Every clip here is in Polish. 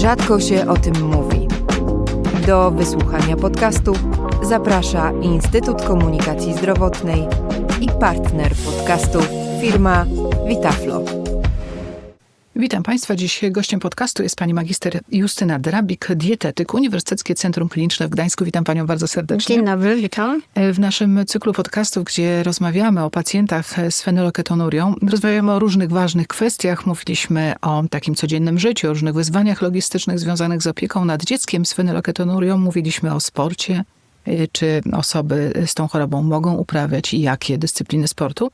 rzadko się o tym mówi. Do wysłuchania podcastu zaprasza Instytut Komunikacji Zdrowotnej i partner podcastu firma Vitaflo. Witam Państwa. Dziś gościem podcastu jest pani magister Justyna Drabik, dietetyk, Uniwersyteckie Centrum Kliniczne w Gdańsku. Witam Panią bardzo serdecznie. Dzień dobry, witam. W naszym cyklu podcastów, gdzie rozmawiamy o pacjentach z fenylketonurią, rozmawiamy o różnych ważnych kwestiach. Mówiliśmy o takim codziennym życiu, o różnych wyzwaniach logistycznych związanych z opieką nad dzieckiem z fenylketonurią. Mówiliśmy o sporcie, y, czy osoby z tą chorobą mogą uprawiać i jakie dyscypliny sportu.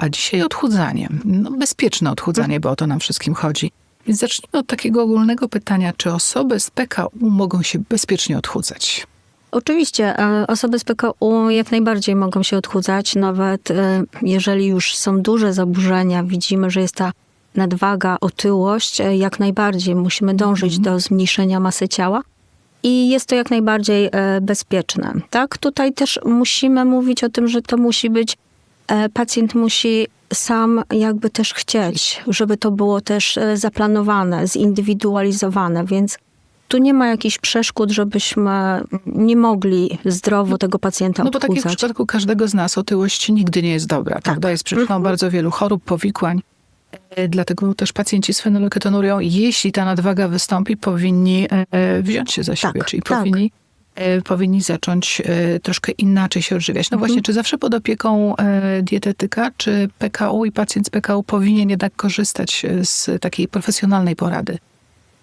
A dzisiaj odchudzanie. No, bezpieczne odchudzanie, bo o to nam wszystkim chodzi. Więc zacznijmy od takiego ogólnego pytania, czy osoby z PKU mogą się bezpiecznie odchudzać? Oczywiście e, osoby z PKU jak najbardziej mogą się odchudzać, nawet e, jeżeli już są duże zaburzenia, widzimy, że jest ta nadwaga, otyłość, e, jak najbardziej musimy dążyć Mhm. do zmniejszenia masy ciała. I jest to jak najbardziej bezpieczne. Tak, tutaj też musimy mówić o tym, że to musi być, pacjent musi sam jakby też chcieć, żeby to było też e, zaplanowane, zindywidualizowane, więc tu nie ma jakichś przeszkód, żebyśmy nie mogli zdrowo tego pacjenta No bo tak jak w przypadku każdego z nas, otyłość nigdy nie jest dobra. Prawda? Jest przyczyną Mhm. bardzo wielu chorób, powikłań. E, Dlatego też pacjenci z fenylketonurią, jeśli ta nadwaga wystąpi, powinni e, e, wziąć się za siebie, Tak, czyli tak. powinni, e, powinni zacząć e, troszkę inaczej się odżywiać. No Mhm. właśnie, czy zawsze pod opieką e, dietetyka, czy PKU i pacjent z PKU powinien jednak korzystać e, z takiej profesjonalnej porady?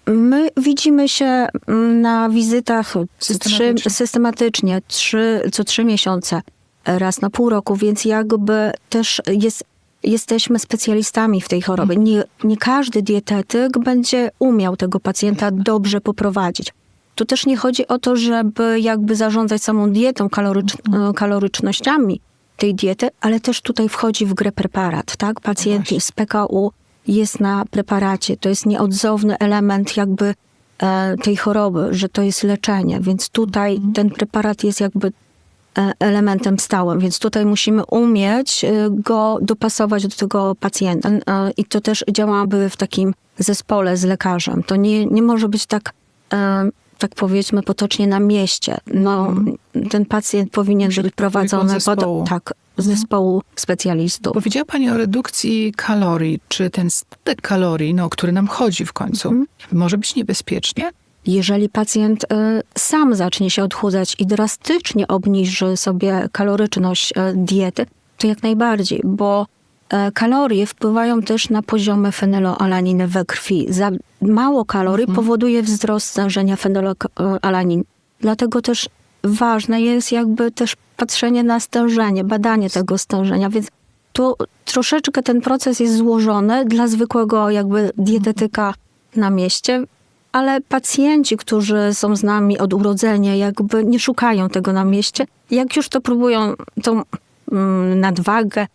My widzimy się mm, na wizytach trzy, Systematycznie. systematycznie, trzy, co trzy miesiące, raz na pół roku, więc jakby też jest, jesteśmy specjalistami w tej chorobie. Nie, nie każdy dietetyk będzie umiał tego pacjenta dobrze poprowadzić. Tu też nie chodzi o to, żeby jakby zarządzać samą dietą, kalorycz, e, kalorycznościami tej diety, ale też tutaj wchodzi w grę preparat, tak? Pacjent z PKU jest na preparacie. To jest nieodzowny element jakby e, tej choroby, że to jest leczenie, więc tutaj ten preparat jest jakby e, elementem stałym, więc tutaj musimy umieć e, go dopasować do tego pacjenta. E, I to też działaby w takim zespole z lekarzem. To nie, nie może być tak, tak powiedzmy potocznie na mieście. No, ten pacjent powinien Musi być prowadzony pod, tak, zespołu specjalistów. Powiedziała Pani o redukcji kalorii. Czy ten spadek kalorii, no, o który nam chodzi w końcu, Mhm. może być niebezpieczny? Jeżeli pacjent e, sam zacznie się odchudzać i drastycznie obniży sobie kaloryczność e, diety, to jak najbardziej, bo e, kalorie wpływają też na poziomy fenyloalaniny we krwi. Mało kalorii powoduje wzrost stężenia fenyloalaniny. Dlatego też ważne jest jakby też patrzenie na stężenie, badanie tego stężenia, więc tu troszeczkę ten proces jest złożony dla zwykłego jakby dietetyka na mieście, ale pacjenci, którzy są z nami od urodzenia, jakby nie szukają tego na mieście. Jak już to próbują tą mm, nadwagę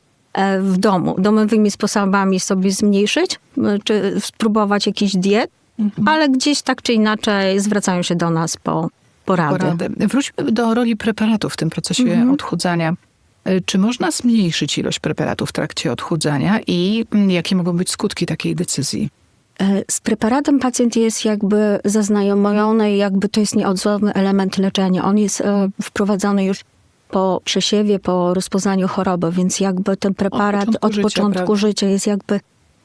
w domu, domowymi sposobami sobie zmniejszyć, czy spróbować jakiś diet, ale gdzieś tak czy inaczej zwracają się do nas po porady. Porady. Wróćmy do roli preparatu w tym procesie Mhm. odchudzania. Y, Czy można zmniejszyć ilość preparatu w trakcie odchudzania i mm, jakie mogą być skutki takiej decyzji? E, Z preparatem pacjent jest jakby zaznajomiony, jakby to jest nieodzowny element leczenia. On jest e, wprowadzany już po przesiewie, po rozpoznaniu choroby, więc jakby ten preparat początku od życia, początku prawda? życia jest jakby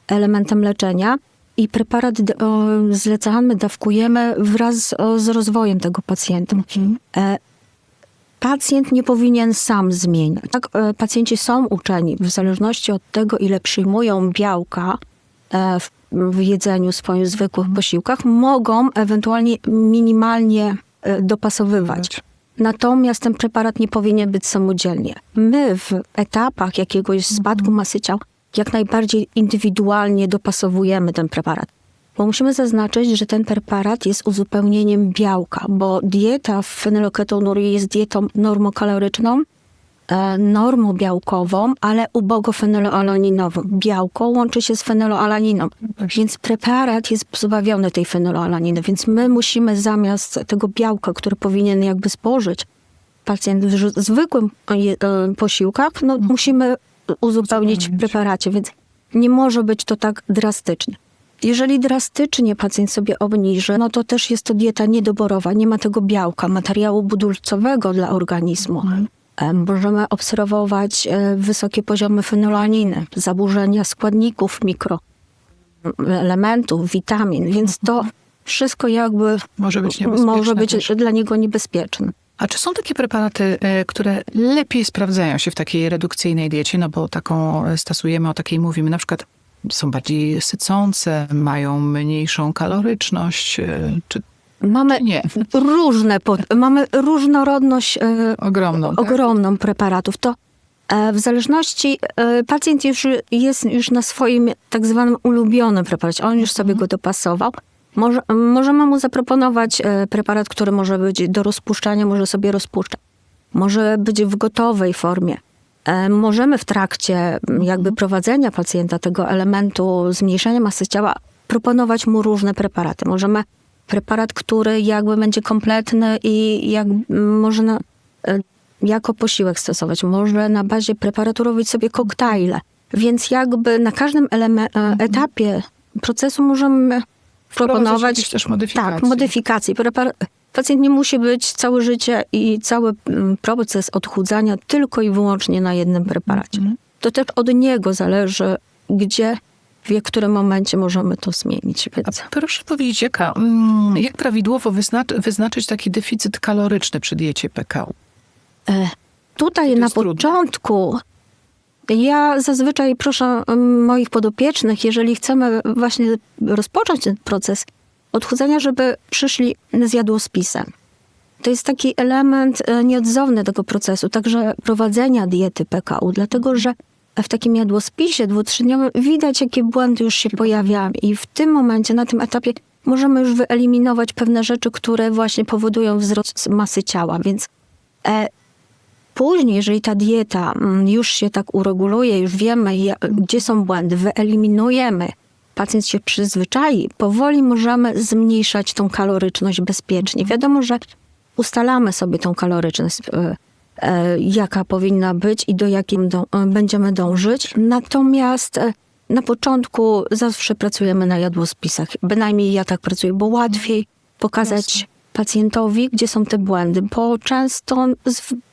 elementem leczenia. I preparat zlecamy, dawkujemy wraz z rozwojem tego pacjenta. E, Pacjent nie powinien sam zmieniać. Tak, e, pacjenci są uczeni w zależności od tego, ile przyjmują białka e, w, w jedzeniu swoich zwykłych posiłkach, mogą ewentualnie minimalnie dopasowywać. Natomiast ten preparat nie powinien być samodzielnie. My w etapach jakiegoś spadku masy ciał jak najbardziej indywidualnie dopasowujemy ten preparat. Bo musimy zaznaczyć, że ten preparat jest uzupełnieniem białka, bo dieta w fenylketonurii jest dietą normokaloryczną, e, normobiałkową, ale ubogofenyloalaninową. Białko łączy się z fenyloalaniną, więc preparat jest pozbawiony tej fenyloalaniny, więc my musimy zamiast tego białka, które powinien jakby spożyć pacjent w zwykłym je- e, posiłkach, no musimy uzupełnić w preparacie, więc nie może być to tak drastycznie. jeżeli drastycznie pacjent sobie obniży, no to też jest to dieta niedoborowa, nie ma tego białka, materiału budulcowego dla organizmu. E, Możemy obserwować e, wysokie poziomy fenolaniny, zaburzenia składników mikro, elementów, witamin, więc to wszystko jakby Może być może być też. dla niego niebezpieczne. A czy są takie preparaty, e, które lepiej sprawdzają się w takiej redukcyjnej diecie? No bo taką e, stosujemy, o takiej mówimy, na przykład są bardziej sycące, mają mniejszą kaloryczność, e, czy Mamy nie? różne, pod- mamy różnorodność e, Ogromną. tak? ogromną preparatów. To e, w zależności, e, pacjent już jest już na swoim tak zwanym ulubionym preparacie, on już sobie go dopasował. Może, możemy mu zaproponować preparat, który może być do rozpuszczania, może sobie rozpuszczać. Może być w gotowej formie. Możemy w trakcie jakby prowadzenia pacjenta tego elementu zmniejszenia masy ciała proponować mu różne preparaty. Możemy preparat, który jakby będzie kompletny i jak można e, jako posiłek stosować. Może na bazie preparatu robić sobie koktajle. Więc jakby na każdym e, etapie procesu możemy proponować też modyfikacje. tak, modyfikacje. Prepar- Pacjent nie musi być całe życie i cały mm, proces odchudzania tylko i wyłącznie na jednym preparacie. Mhm. To też od niego zależy, gdzie, w którym momencie możemy to zmienić. A Więc proszę powiedzieć, jaka, mm, jak prawidłowo wyznacz, wyznaczyć taki deficyt kaloryczny przy diecie PKU? e, tutaj na jest trudne. początku ja zazwyczaj proszę mm, moich podopiecznych, jeżeli chcemy właśnie rozpocząć ten proces odchudzania, żeby przyszli z jadłospisem. To jest taki element e, nieodzowny tego procesu, także prowadzenia diety PKU, dlatego że w takim jadłospisie dwutrzydniowym widać, jakie błędy już się pojawiają i w tym momencie, na tym etapie możemy już wyeliminować pewne rzeczy, które właśnie powodują wzrost masy ciała, więc e, Później, jeżeli ta dieta mm, już się tak ureguluje, już wiemy, gdzie są błędy, wyeliminujemy, pacjent się przyzwyczai, powoli możemy zmniejszać tą kaloryczność bezpiecznie. Wiadomo, że ustalamy sobie tą kaloryczność, e, jaka powinna być i do jakiej dą- e, będziemy dążyć. Natomiast e, na początku zawsze pracujemy na jadłospisach. Bynajmniej ja tak pracuję, bo łatwiej pokazać pacjentowi, gdzie są te błędy, bo często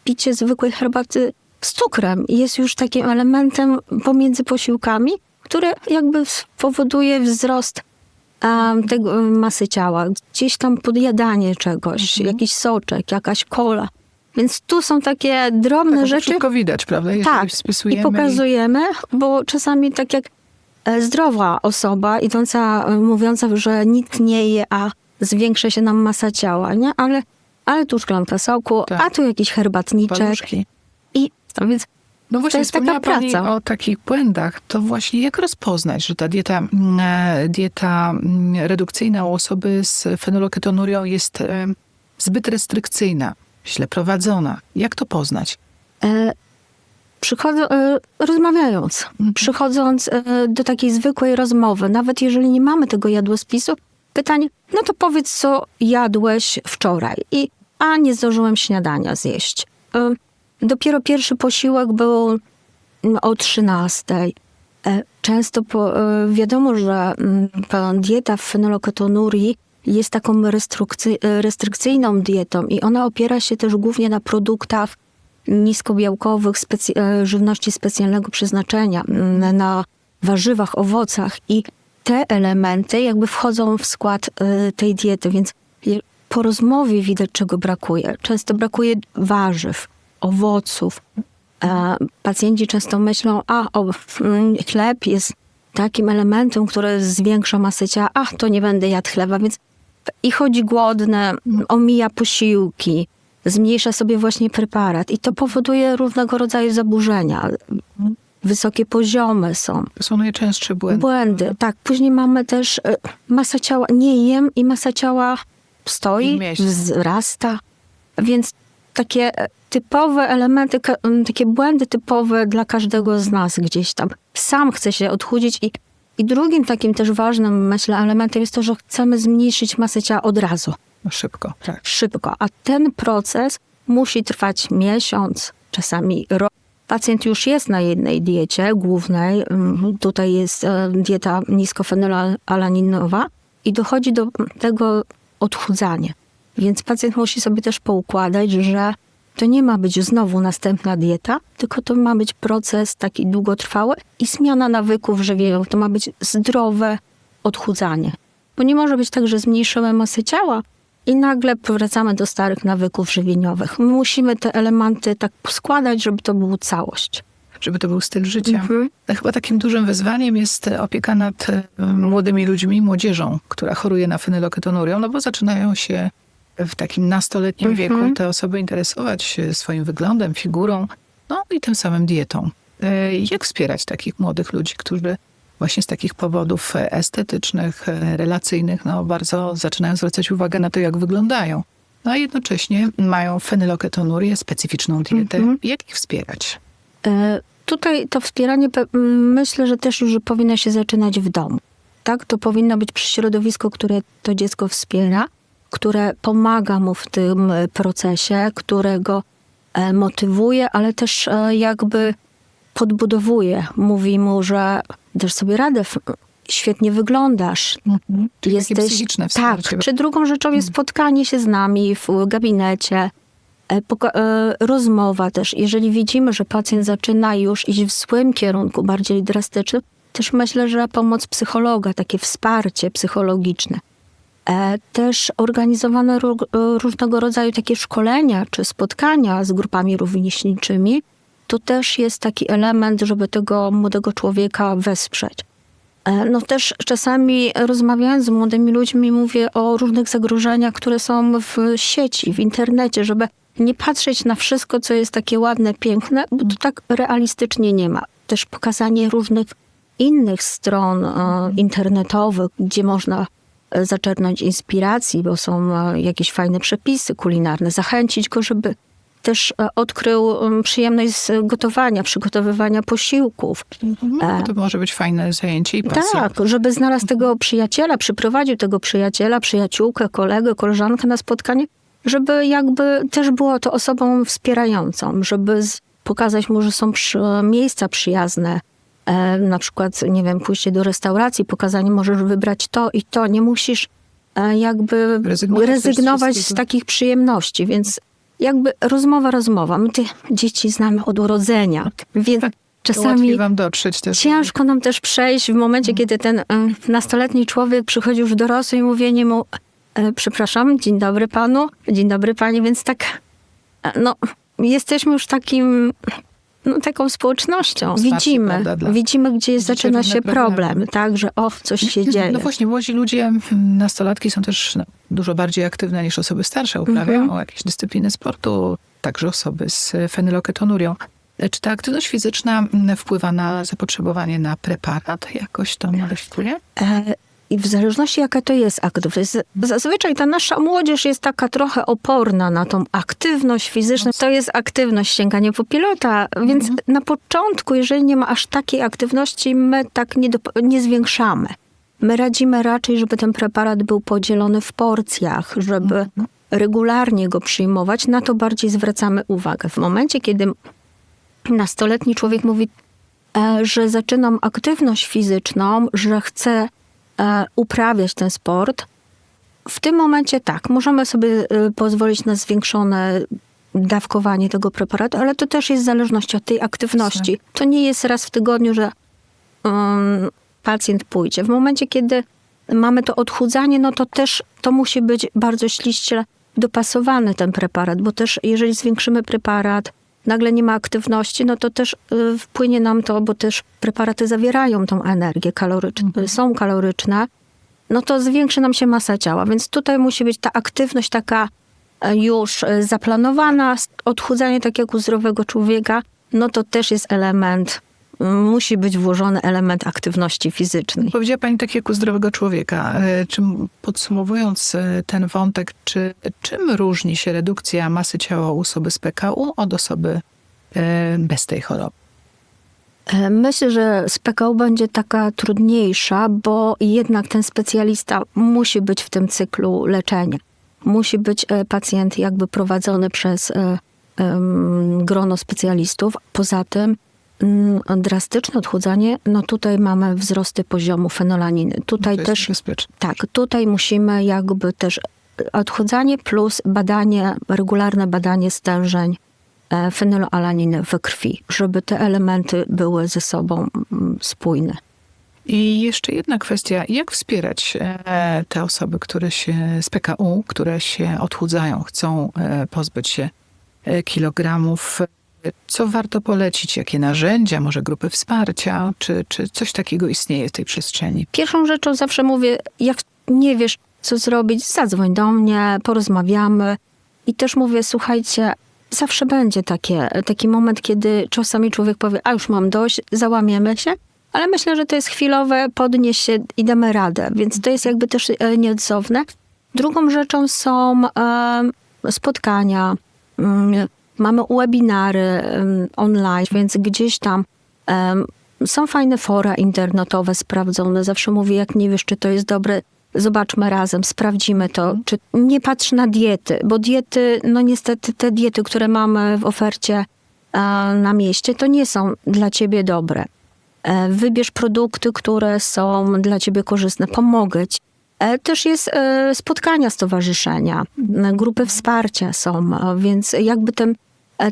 picie zwykłej herbaty z cukrem jest już takim elementem pomiędzy posiłkami, który jakby spowoduje wzrost em, tego masy ciała. Gdzieś tam podjadanie czegoś, jakiś soczek, jakaś kola. Więc tu są takie drobne Tak, to rzeczy. wszystko widać, prawda? Jeżeli Tak, spisujemy i pokazujemy, bo czasami tak jak e, zdrowa osoba, idąca, e, mówiąca, że nic nie je, a zwiększa się nam masa ciała, nie? Ale, ale tu szklanka soku, Tak. a tu jakiś herbatniczek. paluszki. I no więc No właśnie, jest taka Pani praca. o takich błędach. To właśnie jak rozpoznać, że ta dieta, mm, e, dieta mm, redukcyjna u osoby z fenylketonurią jest zbyt restrykcyjna, źle prowadzona? Jak to poznać? e, przychodzą, e, rozmawiając, Mhm. przychodząc e, do takiej zwykłej rozmowy, nawet jeżeli nie mamy tego jadłospisu, pytanie, no to powiedz, co jadłeś wczoraj. I a nie zdążyłem śniadania zjeść. E, dopiero pierwszy posiłek był mm, o 13. E, Często po, e, wiadomo, że mm, ta dieta w fenylketonurii jest taką e, restrykcyjną dietą i ona opiera się też głównie na produktach niskobiałkowych, specy- e, żywności specjalnego przeznaczenia, na warzywach, owocach i te elementy jakby wchodzą w skład e, tej diety, więc po rozmowie widać, czego brakuje. Często brakuje warzyw, owoców. Pacjenci często myślą, a o, mm, chleb jest takim elementem, który zwiększa masę ciała, ach, to nie będę jadł chleba, więc i chodzi głodne, omija posiłki, zmniejsza sobie właśnie preparat i to powoduje różnego rodzaju zaburzenia. Wysokie poziomy są. Są najczęstsze błędy. Błędy, tak. Później mamy też e, masa ciała, nie jem i masa ciała stoi, wzrasta. Więc takie e, typowe elementy, takie błędy typowe dla każdego z nas gdzieś tam. Sam chce się odchudzić i, i drugim takim też ważnym, myślę, elementem jest to, że chcemy zmniejszyć masę ciała od razu, No szybko, tak. szybko. A ten proces musi trwać miesiąc, czasami rok. pacjent już jest na jednej diecie głównej, mm, tutaj jest e, dieta niskofenylalaninowa i dochodzi do tego odchudzania. Więc pacjent musi sobie też poukładać, że to nie ma być znowu następna dieta, tylko to ma być proces taki długotrwały i zmiana nawyków żywieniowych. To ma być zdrowe odchudzanie. Bo nie może być tak, że zmniejszymy masę ciała i nagle powracamy do starych nawyków żywieniowych. My musimy te elementy tak poskładać, żeby to była całość. Żeby to był styl życia. Mhm. Chyba takim dużym wyzwaniem jest opieka nad e, młodymi ludźmi, młodzieżą, która choruje na fenyloketonurią, no bo zaczynają się w takim nastoletnim Mhm. wieku te osoby interesować się swoim wyglądem, figurą, no i tym samym dietą. E, Jak wspierać takich młodych ludzi, którzy właśnie z takich powodów estetycznych, e, relacyjnych, no bardzo zaczynają zwracać uwagę na to, jak wyglądają. No a jednocześnie mają fenyloketonurię, specyficzną dietę. Mhm. Jak ich wspierać? E, Tutaj to wspieranie myślę, że też już powinno się zaczynać w domu. Tak, to powinno być środowisko, które to dziecko wspiera, które pomaga mu w tym e, procesie, które go e, motywuje, ale też e, jakby podbudowuje. Mówi mu, że dasz sobie radę, świetnie wyglądasz, Czyli takie psychiczne tak, czy drugą rzeczą jest spotkanie się z nami w gabinecie, rozmowa też. Jeżeli widzimy, że pacjent zaczyna już iść w złym kierunku, bardziej drastycznym, też myślę, że pomoc psychologa, takie wsparcie psychologiczne. E, Też organizowane ró- e, różnego rodzaju takie szkolenia czy spotkania z grupami rówieśniczymi. To też jest taki element, żeby tego młodego człowieka wesprzeć. E, No też czasami rozmawiając z młodymi ludźmi mówię o różnych zagrożeniach, które są w sieci, w internecie, żeby nie patrzeć na wszystko, co jest takie ładne, piękne, bo to tak realistycznie nie ma. Też pokazanie różnych innych stron internetowych, gdzie można zaczerpnąć inspiracji, bo są e, jakieś fajne przepisy kulinarne, zachęcić go, żeby też e, odkrył em, przyjemność z gotowania, przygotowywania posiłków. No, to może być fajne zajęcie i pasja. Tak, żeby znalazł tego przyjaciela, przyprowadził tego przyjaciela, przyjaciółkę, kolegę, koleżankę na spotkanie, żeby jakby też było to osobą wspierającą, żeby pokazać mu, że są przy, miejsca przyjazne. Na przykład, nie wiem, pójście do restauracji, pokazanie, możesz wybrać to i to, nie musisz e, jakby Rezygnować rezygnować z takich przyjemności, więc jakby rozmowa, rozmowa. My te dzieci znamy od urodzenia, więc To czasami. Ciężko nam też przejść w momencie, kiedy ten nastoletni człowiek przychodzi już dorosły i mówienie mu, e, przepraszam, dzień dobry panu, dzień dobry pani, więc tak, e, no, jesteśmy już takim, no, taką społecznością. Widzimy, prawda, dla- widzimy, gdzie zaczyna się problemy. problem, tak, że o, coś się dzieje. No właśnie, młodzi ludzie, mm, nastolatki są też no, dużo bardziej aktywne niż osoby starsze, uprawiają Mhm. jakieś dyscypliny sportu, także osoby z fenyloketonurią. Czy ta aktywność fizyczna mm, wpływa na zapotrzebowanie na preparat? Jakoś to modyfikuje? I w zależności jaka to jest aktywność. Zazwyczaj ta nasza młodzież jest taka trochę oporna na tą aktywność fizyczną. To jest aktywność sięganie po pilota, więc na początku, jeżeli nie ma aż takiej aktywności, my tak nie, dop- nie zwiększamy. My radzimy raczej, żeby ten preparat był podzielony w porcjach, żeby regularnie go przyjmować. Na to bardziej zwracamy uwagę. W momencie, kiedy nastoletni człowiek mówi, e, że zaczynam aktywność fizyczną, że chcę uprawiać ten sport, w tym momencie tak, możemy sobie e, pozwolić na zwiększone dawkowanie tego preparatu, ale to też jest w zależności od tej aktywności. To nie jest raz w tygodniu, że um, pacjent pójdzie. W momencie, kiedy mamy to odchudzanie, no to też to musi być bardzo ślicznie dopasowany ten preparat, bo też jeżeli zwiększymy preparat, nagle nie ma aktywności, no to też y, wpłynie nam to, bo też preparaty zawierają tą energię kaloryczną, są kaloryczne, no to zwiększy nam się masa ciała, więc tutaj musi być ta aktywność taka e, już e, zaplanowana, odchudzanie tak jak u zdrowego człowieka, no to też jest element, musi być włożony element aktywności fizycznej. Powiedziała Pani tak jak u zdrowego człowieka. E, Czym, podsumowując e, ten wątek, czy, czym różni się redukcja masy ciała u osoby z PKU od osoby e, bez tej choroby? Myślę, że z PKU będzie taka trudniejsza, bo jednak ten specjalista musi być w tym cyklu leczenia. Musi być pacjent jakby prowadzony przez grono specjalistów. Poza tym drastyczne odchudzanie, no tutaj mamy wzrosty poziomu fenolaniny. Tutaj to jest też bezpieczne. tak, tutaj musimy jakby też odchudzanie plus badanie, regularne badanie stężeń e, fenylalaniny we krwi, żeby te elementy były ze sobą mm, spójne. I jeszcze jedna kwestia, jak wspierać e, te osoby, które się z PKU, które się odchudzają, chcą e, pozbyć się e, kilogramów. Co warto polecić? Jakie narzędzia, może grupy wsparcia, czy, czy coś takiego istnieje w tej przestrzeni? Pierwszą rzeczą zawsze mówię, jak nie wiesz, co zrobić, zadzwoń do mnie, porozmawiamy. I też mówię, słuchajcie, zawsze będzie takie, taki moment, kiedy czasami człowiek powie, a już mam dość, załamiemy się, ale myślę, że to jest chwilowe, podnieś się i damy radę, więc to jest jakby też e, nieodzowne. Drugą rzeczą są spotkania, mm, mamy webinary online, więc gdzieś tam są fajne fora internetowe sprawdzone. Zawsze mówię, jak nie wiesz, czy to jest dobre, zobaczmy razem, sprawdzimy to. Czy nie patrz na diety, bo diety, no niestety te diety, które mamy w ofercie e, na mieście, to nie są dla ciebie dobre. E, Wybierz produkty, które są dla ciebie korzystne. Pomogę ci. E, Też jest spotkania stowarzyszenia, e, grupy wsparcia są, więc jakby ten,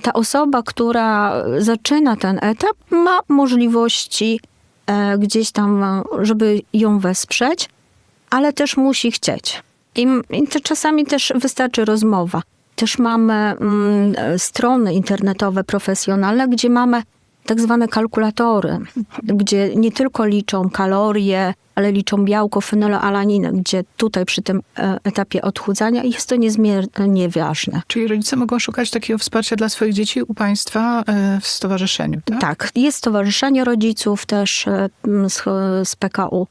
ta osoba, która zaczyna ten etap, ma możliwości e, gdzieś tam, e, żeby ją wesprzeć, ale też musi chcieć. I, to czasami też wystarczy rozmowa. Też mamy mm, e, strony internetowe profesjonalne, gdzie mamy tak zwane kalkulatory, gdzie nie tylko liczą kalorie, ale liczą białko, fenolalaninę, gdzie tutaj przy tym e, etapie odchudzania jest to niezmiernie ważne. Czyli rodzice mogą szukać takiego wsparcia dla swoich dzieci u Państwa e, w stowarzyszeniu, tak? Tak, jest Stowarzyszenie Rodziców też e, z, z PKU.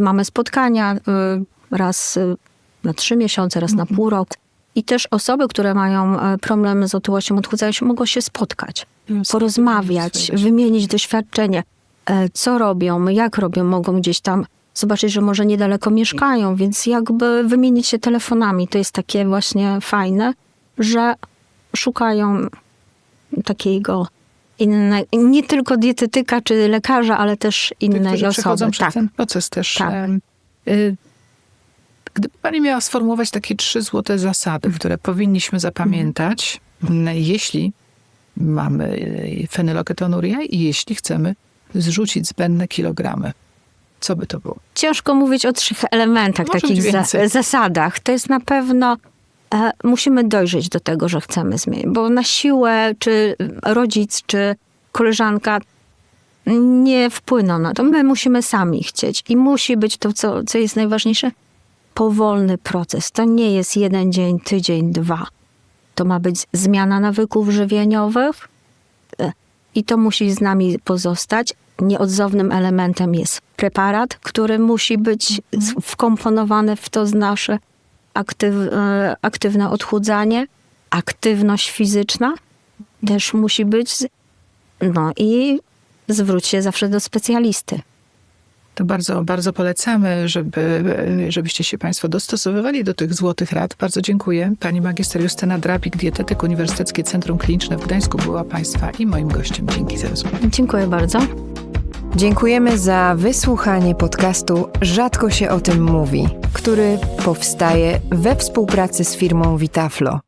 Mamy spotkania raz na trzy miesiące, raz na pół roku. I też osoby, które mają e, problem z otyłością, odchudzają się, mogą się spotkać, porozmawiać, swoje wymienić doświadczenie, e, co robią, jak robią, mogą gdzieś tam zobaczyć, że może niedaleko mieszkają, więc jakby wymienić się telefonami. To jest takie właśnie fajne, że szukają takiego inne, nie tylko dietetyka czy lekarza, ale też innej którzy przechodzą osoby. przez Tak. ten proces też. Tak. Gdyby Pani miała sformułować takie trzy złote zasady, które powinniśmy zapamiętać, jeśli mamy y, fenyloketonurię i jeśli chcemy zrzucić zbędne kilogramy. Co by to było? Ciężko mówić o trzech elementach, Może takich za, zasadach. To jest na pewno, e, musimy dojrzeć do tego, że chcemy zmienić, bo na siłę, czy rodzic, czy koleżanka nie wpłyną na to. My musimy sami chcieć i musi być to, co, co jest najważniejsze, powolny proces. To nie jest jeden dzień, tydzień, dwa. To ma być zmiana nawyków żywieniowych e, i to musi z nami pozostać. Nieodzownym elementem jest preparat, który musi być z- wkomponowany w to nasze aktyw, e, aktywne odchudzanie. Aktywność fizyczna też musi być. z- No i zwróć się zawsze do specjalisty. To bardzo, bardzo polecamy, żeby, żebyście się Państwo dostosowywali do tych złotych rad. Bardzo dziękuję. Pani magister Justyna Drapik, dietetyk Uniwersyteckie Centrum Kliniczne w Gdańsku była Państwa i moim gościem. Dzięki za rozmowę. Dziękuję bardzo. Dziękujemy za wysłuchanie podcastu Rzadko się o tym mówi, który powstaje we współpracy z firmą Vitaflo.